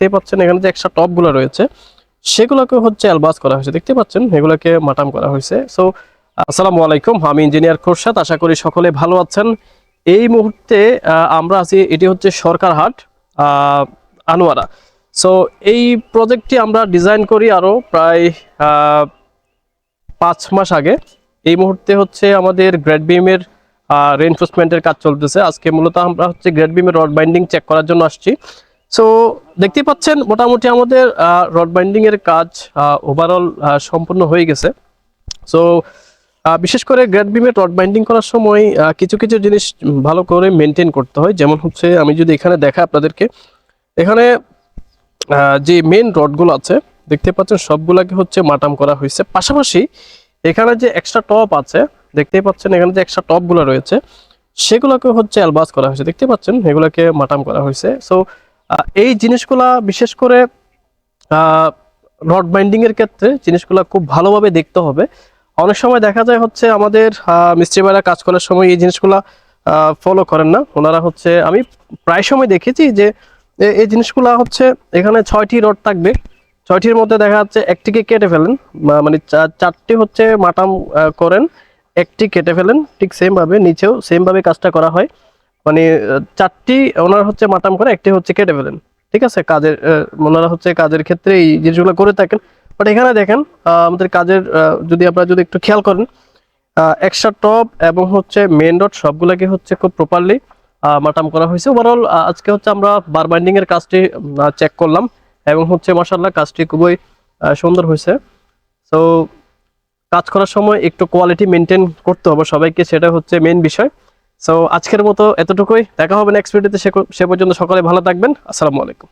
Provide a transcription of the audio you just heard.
দেখতে পাচ্ছেন এখানে যে এক্সট্রা টপগুলো রয়েছে, সেগুলোকে হচ্ছে অ্যালবাস করা হয়েছে। দেখতে পাচ্ছেন এগুলোকে মাটাম করা হয়েছে। সো আসসালামু আলাইকুম, আমি ইঞ্জিনিয়ার খোরশাদ। আশা করি সকলে ভালো আছেন। এই মুহূর্তে আমরা আছি, এটি হচ্ছে সরকার হাট আনোয়ারা। সো এই প্রজেক্টটি আমরা ডিজাইন করি আরও প্রায় পাঁচ মাস আগে। এই মুহূর্তে হচ্ছে আমাদের গ্রেড বিমের রেনফোর্সমেন্টের কাজ চলতেছে। আজকে মূলত আমরা হচ্ছে গ্রেড বিমের রড বাইন্ডিং চেক করার জন্য আসছি। সো দেখতে পাচ্ছেন, মোটামুটি আমাদের রড বাইন্ডিং এর কাজ ওভারঅল সম্পূর্ণ হয়ে গেছে। সো বিশেষ করে গ্রেড বিমে রড বাইন্ডিং করার সময় কিছু কিছু জিনিস ভালো করে মেনটেন করতে হয়। যেমন হচ্ছে, আমি যদি এখানে দেখা আপনাদেরকে, এখানে যে মেন রডগুলো আছে, দেখতে পাচ্ছেন সবগুলাকে হচ্ছে মাটাম করা হয়েছে। পাশাপাশি এখানে যে এক্সট্রা টপ আছে, দেখতেই পাচ্ছেন এখানে যে এক্সট্রা টপগুলো রয়েছে, সেগুলোকে হচ্ছে অ্যালবাস করা হয়েছে। দেখতে পাচ্ছেন, এগুলোকে মাটাম করা হয়েছে। সো এই জিনিসগুলা বিশেষ করে রড বাইন্ডিং এর ক্ষেত্রে জিনিসগুলো খুব ভালোভাবে দেখতে হবে। অনেক সময় দেখা যায় হচ্ছে আমাদের মিস্ত্রি ভাইরা কাজ করার সময় এই জিনিসগুলা ফলো করেন না। ওনারা হচ্ছে, আমি প্রায় সময় দেখেছি যে এই জিনিসগুলা হচ্ছে এখানে ছয়টি রড থাকবে। ছয়টির মধ্যে দেখা যাচ্ছে একটিকে কেটে ফেলেন মানে চারটি হচ্ছে মাটাম করেন, একটি কেটে ফেলেন, ঠিক সেম ভাবে নিচেও সেম ভাবে কাজটা করা হয়। মানে চারটি ওনার হচ্ছে মাটাম করে, একটি হচ্ছে কেটে ফেলেন। ঠিক আছে? কাজের ওনারা হচ্ছে কাজের ক্ষেত্রে এই জিনিসগুলো করে থাকেন। বাট এখানে দেখেন আমাদের কাজের যদি আপনারা যদি একটু খেয়াল করেন এক্সট্রা টপ এবং হচ্ছে মেন ডট সবগুলোকে হচ্ছে খুব প্রপারলি মাটাম করা হয়েছে। ওভারঅল আজকে হচ্ছে আমরা বার বাইন্ডিং এর কাজটি চেক করলাম এবং হচ্ছে মাসাল্লাহ কাজটি খুবই সুন্দর হয়েছে। সো কাজ করার সময় একটু কোয়ালিটি মেনটেন করতে হবে সবাইকে, সেটা হচ্ছে মেন বিষয়। সো আজকের মতো এতটুকুই। দেখা হবে নেক্সট ভিডিওতে সে পর্যন্ত সকলে ভালো থাকবেন। আসসালামু আলাইকুম।